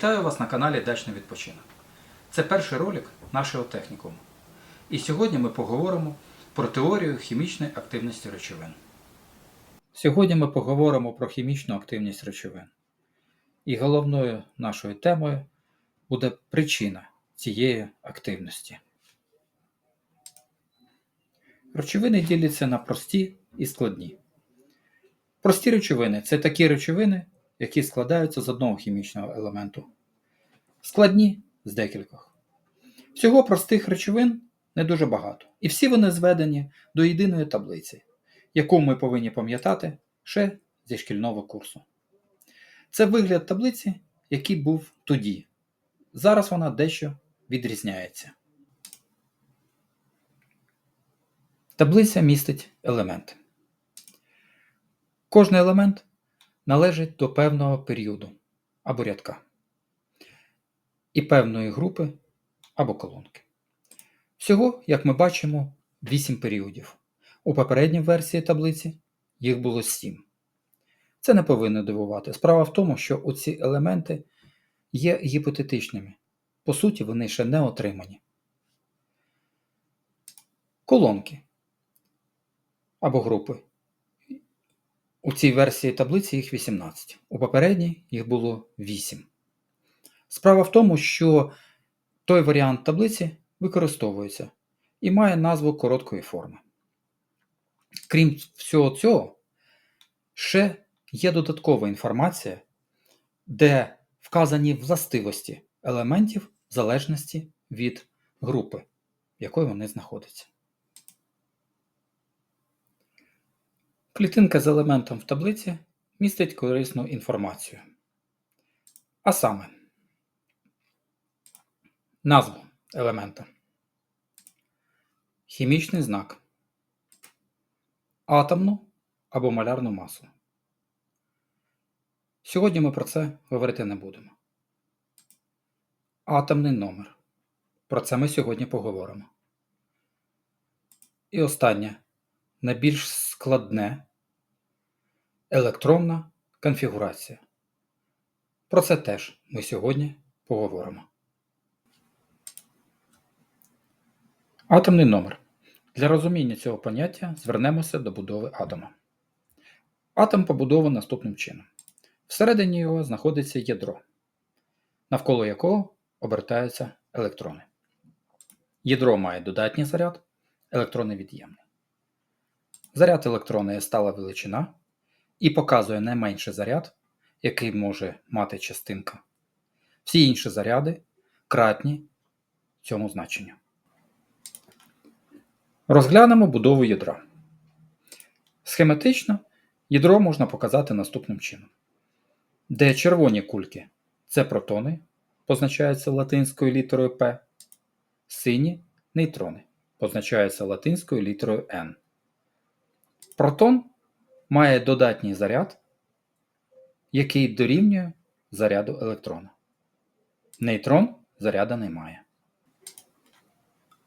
Вітаю вас на каналі Дачний відпочинок. Це перший ролик нашого технікуму. І сьогодні ми поговоримо про теорію хімічної активності речовин. Сьогодні ми поговоримо про хімічну активність речовин. І головною нашою темою буде причина цієї активності. Речовини діляться на прості і складні. Прості речовини це такі речовини, які складаються з одного хімічного елементу. Складні з декількох. Всього простих речовин не дуже багато. І всі вони зведені до єдиної таблиці, яку ми повинні пам'ятати ще зі шкільного курсу. Це вигляд таблиці, який був тоді. Зараз вона дещо відрізняється. Таблиця містить елементи. Кожний елемент належить до певного періоду або рядка і певної групи або колонки. Всього, як ми бачимо, 8 періодів. У попередній версії таблиці їх було 7. Це не повинно дивувати. Справа в тому, що оці елементи є гіпотетичними. По суті, вони ще не отримані. Колонки або групи. У цій версії таблиці їх 18. У попередній їх було 8. Справа в тому, що той варіант таблиці використовується і має назву короткої форми. Крім всього цього, ще є додаткова інформація, де вказані властивості елементів в залежності від групи, в якої вони знаходяться. Клітинка з елементом в таблиці містить корисну інформацію. А саме назву елемента, хімічний знак, атомну або малярну масу. Сьогодні ми про це говорити не будемо. Атомний номер. Про це ми сьогодні поговоримо. І останнє найбільш складне електронна конфігурація. Про це теж ми сьогодні поговоримо. Атомний номер. Для розуміння цього поняття звернемося до будови атома. Атом побудований наступним чином. Всередині його знаходиться ядро, навколо якого обертаються електрони. Ядро має додатній заряд, електрони від'ємний. Заряд електрона є стала величина і показує найменший заряд, який може мати частинка. Всі інші заряди кратні цьому значенню. Розглянемо будову ядра. Схематично ядро можна показати наступним чином. Де червоні кульки це протони, позначаються латинською літерою P, сині нейтрони, позначаються латинською літерою N. Протон має додатній заряд, який дорівнює заряду електрона. Нейтрон заряда не має.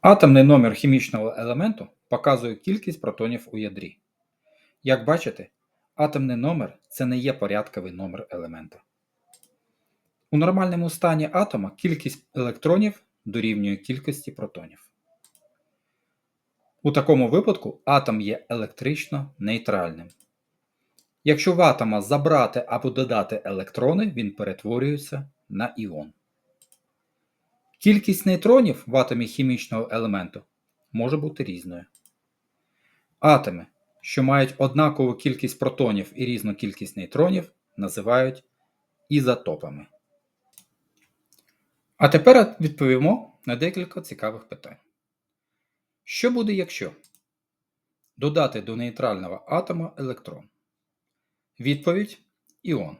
Атомний номер хімічного елементу показує кількість протонів у ядрі. Як бачите, атомний номер це не є порядковий номер елемента. У нормальному стані атома кількість електронів дорівнює кількості протонів. У такому випадку атом є електрично нейтральним. Якщо в атома забрати або додати електрони, він перетворюється на іон. Кількість нейтронів в атомі хімічного елементу може бути різною. Атоми, що мають однакову кількість протонів і різну кількість нейтронів, називають ізотопами. А тепер відповімо на декілька цікавих питань. Що буде, якщо додати до нейтрального атома електрон? Відповідь іон.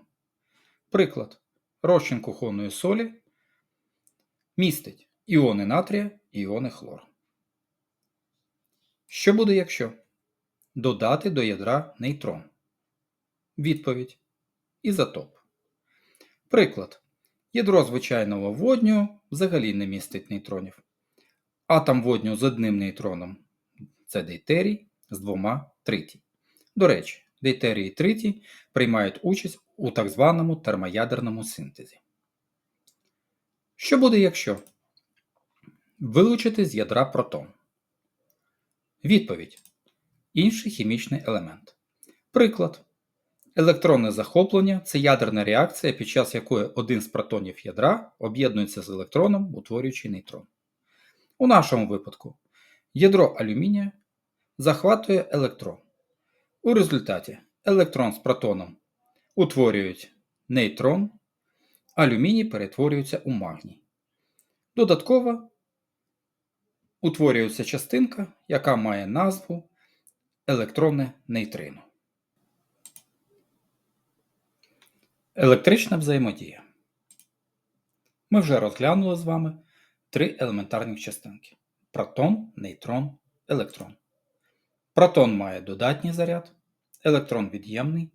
Приклад. Розчин кухонної солі містить іони натрія іони хлору. Що буде, якщо додати до ядра нейтрон? Відповідь ізотоп. Приклад. Ядро звичайного водню взагалі не містить нейтронів. Атом водню з одним нейтроном це дейтерій з двома тритій. До речі, дейтерій і тритій приймають участь у так званому термоядерному синтезі. Що буде, якщо вилучити з ядра протон? Відповідь. Інший хімічний елемент. Приклад. Електронне захоплення це ядерна реакція, під час якої один з протонів ядра об'єднується з електроном, утворюючи нейтрон. У нашому випадку ядро алюмінія захватує електрон. У результаті електрон з протоном утворюють нейтрон, алюміній перетворюється у магній. Додатково утворюється частинка, яка має назву електронне нейтрино. Електрична взаємодія. Ми вже розглянули з вами три елементарних частинки: протон, нейтрон, електрон. Протон має додатній заряд, електрон від'ємний,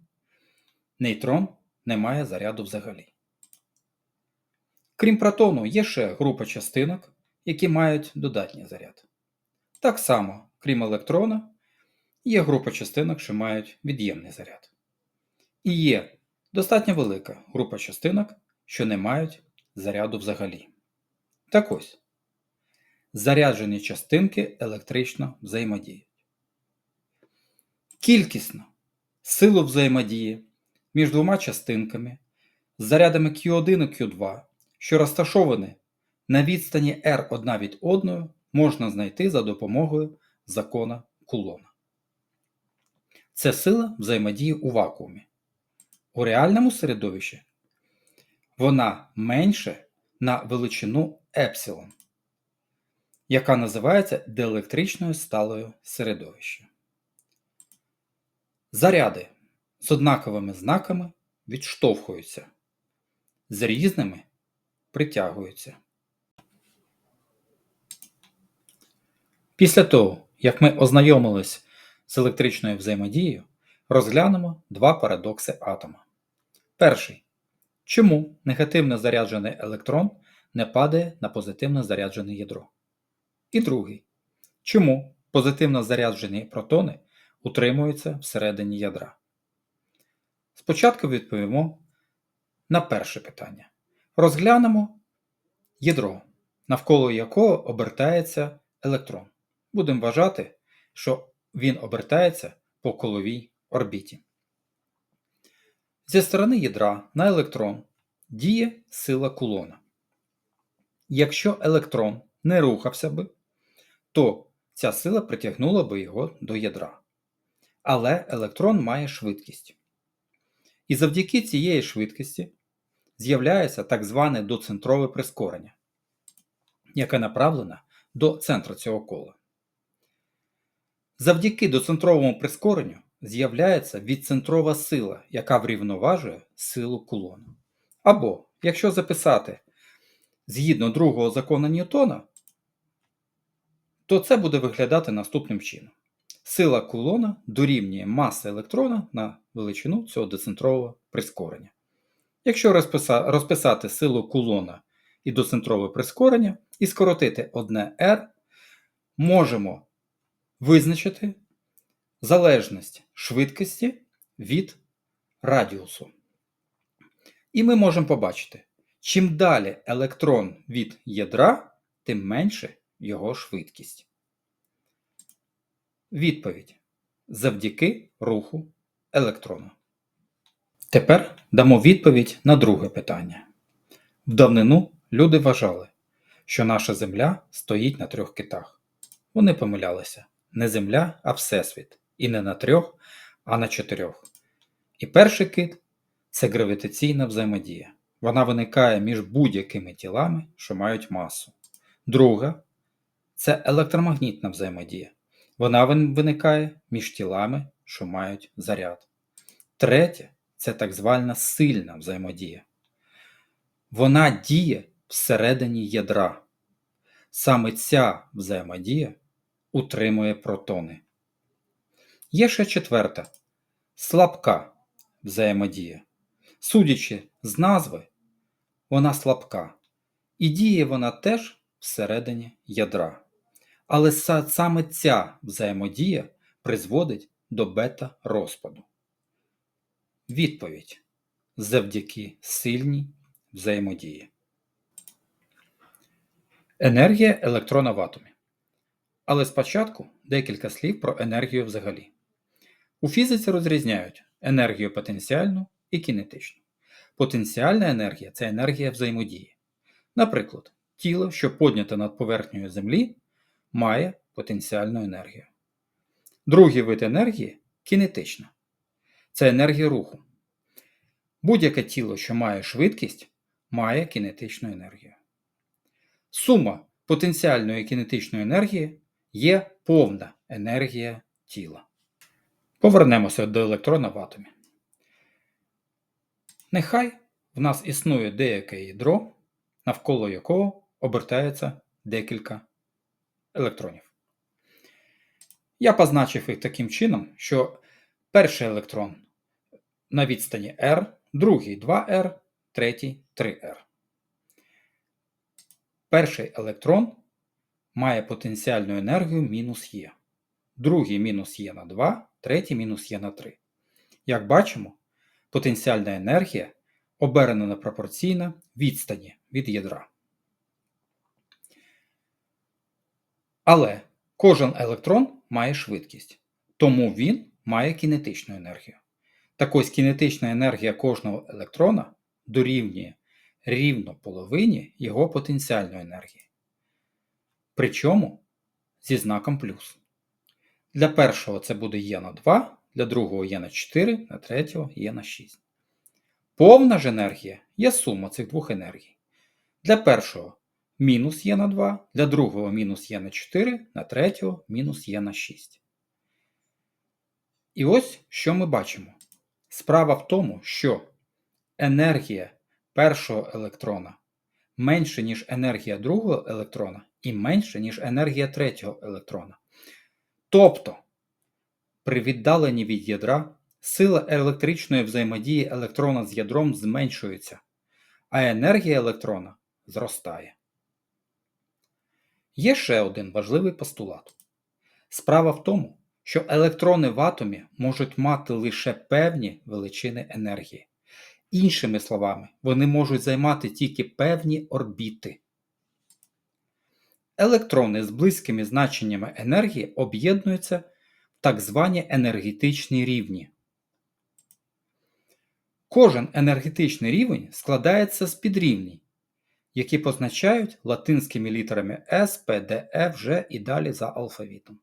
нейтрон не має заряду взагалі. Крім протону, є ще група частинок, які мають додатній заряд. Так само, крім електрона, є група частинок, що мають від'ємний заряд. І є достатньо велика група частинок, що не мають заряду взагалі. Так ось, заряджені частинки електрично взаємодіють. Кількісно силу взаємодії між двома частинками з зарядами Q1 і Q2, що розташовані на відстані R одна від одної, можна знайти за допомогою закона Кулона. Це сила взаємодії у вакуумі. У реальному середовищі вона менше на величину епсилон, яка називається диелектричною сталою середовища. Заряди з однаковими знаками відштовхуються, з різними притягуються. Після того, як ми ознайомились з електричною взаємодією, розглянемо два парадокси атома. Перший. Чому негативно заряджений електрон не падає на позитивно заряджене ядро? І другий. Чому позитивно заряджені протони утримуються всередині ядра? Спочатку відповімо на перше питання. Розглянемо ядро, навколо якого обертається електрон. Будемо вважати, що він обертається по коловій орбіті. Зі сторони ядра на електрон діє сила кулона. Якщо електрон не рухався би, то ця сила притягнула би його до ядра. Але електрон має швидкість. І завдяки цієї швидкості з'являється так зване доцентрове прискорення, яке направлене до центру цього кола. Завдяки доцентровому прискоренню з'являється відцентрова сила, яка врівноважує силу кулона. Або, якщо записати згідно другого закону Ньютона, то це буде виглядати наступним чином. Сила кулона дорівнює маса електрона на величину цього децентрового прискорення. Якщо розписати силу кулона і доцентрове прискорення і скоротити одне R, можемо визначити залежність швидкості від радіусу. І ми можемо побачити, чим далі електрон від ядра, тим менше його швидкість. Відповідь завдяки руху електрона. Тепер дамо відповідь на друге питання. В давнину люди вважали, що наша Земля стоїть на трьох китах. Вони помилялися не Земля, а Всесвіт, і не на трьох, а на чотирьох. І перший кит це гравітаційна взаємодія. Вона виникає між будь-якими тілами, що мають масу. Друга це електромагнітна взаємодія. Вона виникає між тілами, що мають заряд. Третє це так звана сильна взаємодія. Вона діє всередині ядра. Саме ця взаємодія утримує протони. Є ще четверта слабка взаємодія. Судячи з назви, вона слабка. І діє вона теж всередині ядра. Але саме ця взаємодія призводить до бета-розпаду. Відповідь завдяки сильній взаємодії. Енергія електрона в атомі. Але спочатку декілька слів про енергію взагалі. У фізиці розрізняють енергію потенціальну і кінетичну. Потенціальна енергія це енергія взаємодії. Наприклад, тіло, що подняте над поверхнею Землі, має потенціальну енергію. Другий вид енергії кінетична. Це енергія руху. Будь-яке тіло, що має швидкість, має кінетичну енергію. Сума потенціальної кінетичної енергії є повна енергія тіла. Повернемося до електрона в атомі. Нехай в нас існує деяке ядро, навколо якого обертається декілька електронів. Я позначив їх таким чином, що перший електрон на відстані R, другий 2R, третій 3R. Перший електрон має потенціальну енергію мінус Е. Другий мінус Е на 2, третій мінус Е на 3. Як бачимо, потенціальна енергія обернена пропорційна відстані від ядра. Але кожен електрон має швидкість, тому він має кінетичну енергію. Так ось кінетична енергія кожного електрона дорівнює рівно половині його потенціальної енергії. Причому зі знаком плюс. Для першого це буде Е на 2, для другого Е на 4, для третього Е на 6. Повна ж енергія є сума цих двох енергій. Для першого мінус Е на 2, для другого мінус Е на 4, для третього мінус Е на 6. І ось що ми бачимо. Справа в тому, що енергія першого електрона менше, ніж енергія другого електрона, і менше, ніж енергія третього електрона. Тобто, при віддаленні від ядра сила електричної взаємодії електрона з ядром зменшується, а енергія електрона зростає. Є ще один важливий постулат. Справа в тому, що електрони в атомі можуть мати лише певні величини енергії. Іншими словами, вони можуть займати тільки певні орбіти. Електрони з близькими значеннями енергії об'єднуються в так звані енергетичні рівні. Кожен енергетичний рівень складається з підрівнів, які позначають латинськими літерами S, P, D, F, G і далі за алфавітом.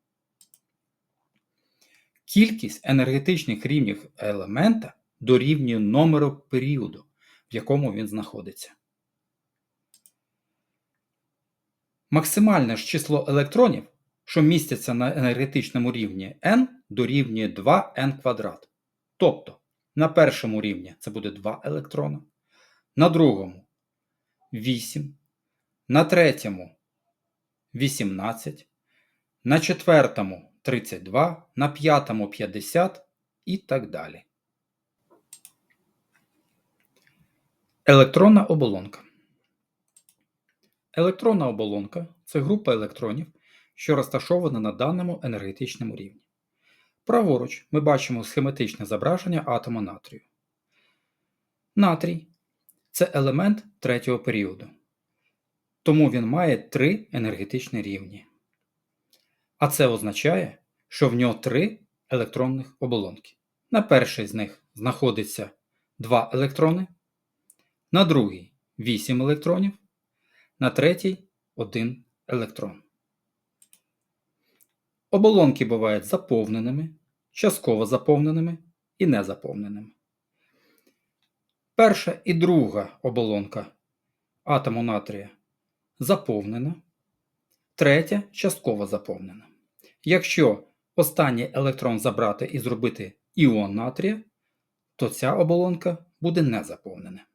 Кількість енергетичних рівнів елемента дорівнює номеру періоду, в якому він знаходиться. Максимальне ж число електронів, що містяться на енергетичному рівні n, дорівнює 2n квадрат. Тобто на першому рівні це буде 2 електрона, на другому 8, на третьому 18, на четвертому 32, на п'ятому 50 і так далі. Електронна оболонка. Електронна оболонка це група електронів, що розташована на даному енергетичному рівні. Праворуч ми бачимо схематичне зображення атома натрію. Натрій це елемент третього періоду. Тому він має три енергетичні рівні. А це означає, що в нього три електронних оболонки. На перший з них знаходиться два електрони, на другий 8 електронів, на третій 1 електрон. Оболонки бувають заповненими, частково заповненими і незаповненими. Перша і друга оболонка атому натрія заповнена, третя частково заповнена. Якщо останній електрон забрати і зробити іон натрія, то ця оболонка буде незаповнена.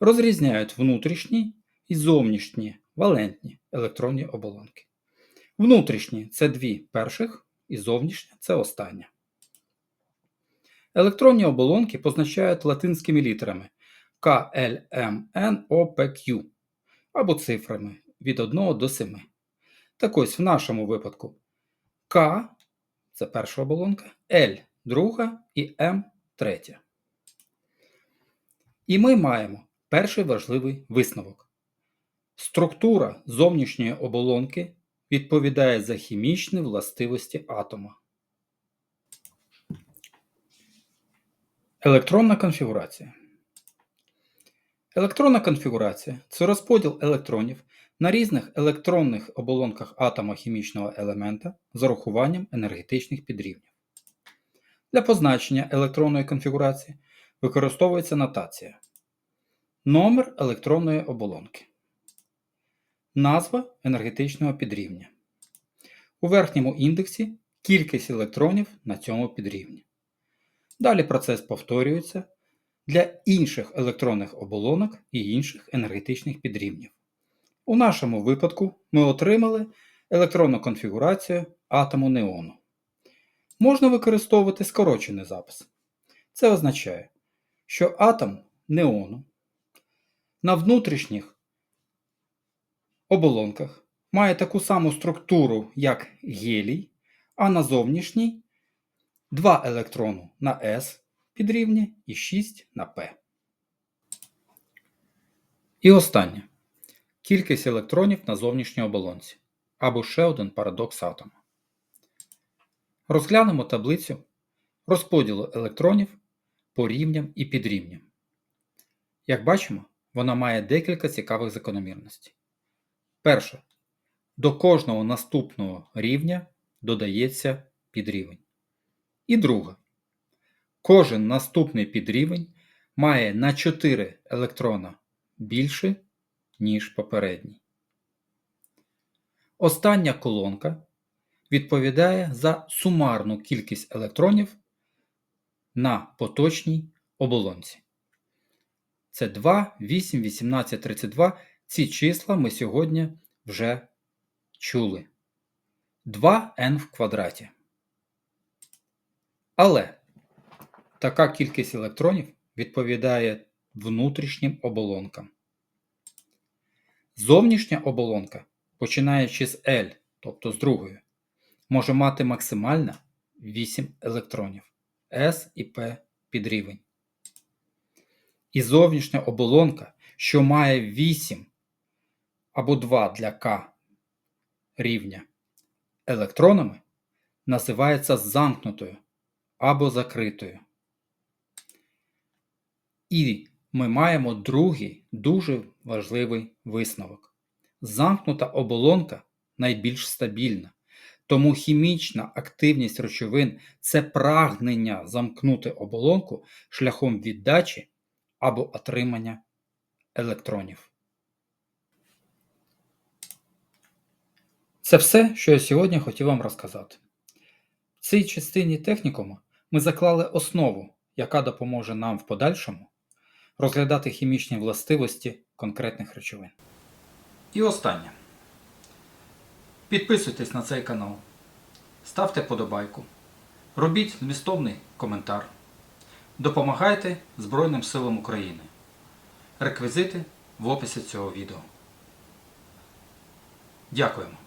Розрізняють внутрішні і зовнішні валентні електронні оболонки. Внутрішні це дві перших, і зовнішня це остання. Електронні оболонки позначають латинськими літерами K, L, M, N, O, P, або цифрами від 1 до 7. Так ось в нашому випадку К це перша оболонка, L друга і М третя. І ми маємо перший важливий висновок. Структура зовнішньої оболонки відповідає за хімічні властивості атома. Електронна конфігурація. Електронна конфігурація це розподіл електронів на різних електронних оболонках атома хімічного елемента з урахуванням енергетичних підрівнів. Для позначення електронної конфігурації використовується нотація. Номер електронної оболонки. Назва енергетичного підрівня. У верхньому індексі кількість електронів на цьому підрівні. Далі процес повторюється для інших електронних оболонок і інших енергетичних підрівнів. У нашому випадку ми отримали електронну конфігурацію атому неону. Можна використовувати скорочений запис. Це означає, що атом неону на внутрішніх оболонках має таку саму структуру, як гелій, а на зовнішній 2 електрону на S підрівні і 6 на P. І останнє. Кількість електронів на зовнішній оболонці. Або ще один парадокс атома. Розглянемо таблицю розподілу електронів по рівням і підрівням. Як бачимо, вона має декілька цікавих закономірностей. Перше. До кожного наступного рівня додається підрівень. І друге. Кожен наступний підрівень має на 4 електрона більше, ніж попередній. Остання колонка відповідає за сумарну кількість електронів на поточній оболонці. Це 2, 8, 18, 32. Ці числа ми сьогодні вже чули. 2n в квадраті. Але така кількість електронів відповідає внутрішнім оболонкам. Зовнішня оболонка, починаючи з L, тобто з другої, може мати максимально 8 електронів S і P підрівень. І зовнішня оболонка, що має 8 або 2 для К рівня електронами, називається замкнутою або закритою. І ми маємо другий дуже важливий висновок. Замкнута оболонка найбільш стабільна, тому хімічна активність речовин це прагнення замкнути оболонку шляхом віддачі або отримання електронів. Це все, що я сьогодні хотів вам розказати. В цій частині технікуму ми заклали основу, яка допоможе нам в подальшому розглядати хімічні властивості конкретних речовин. І останнє. Підписуйтесь на цей канал, ставте подобайку, робіть змістовний коментар, допомагайте Збройним силам України. Реквізити в описі цього відео. Дякуємо.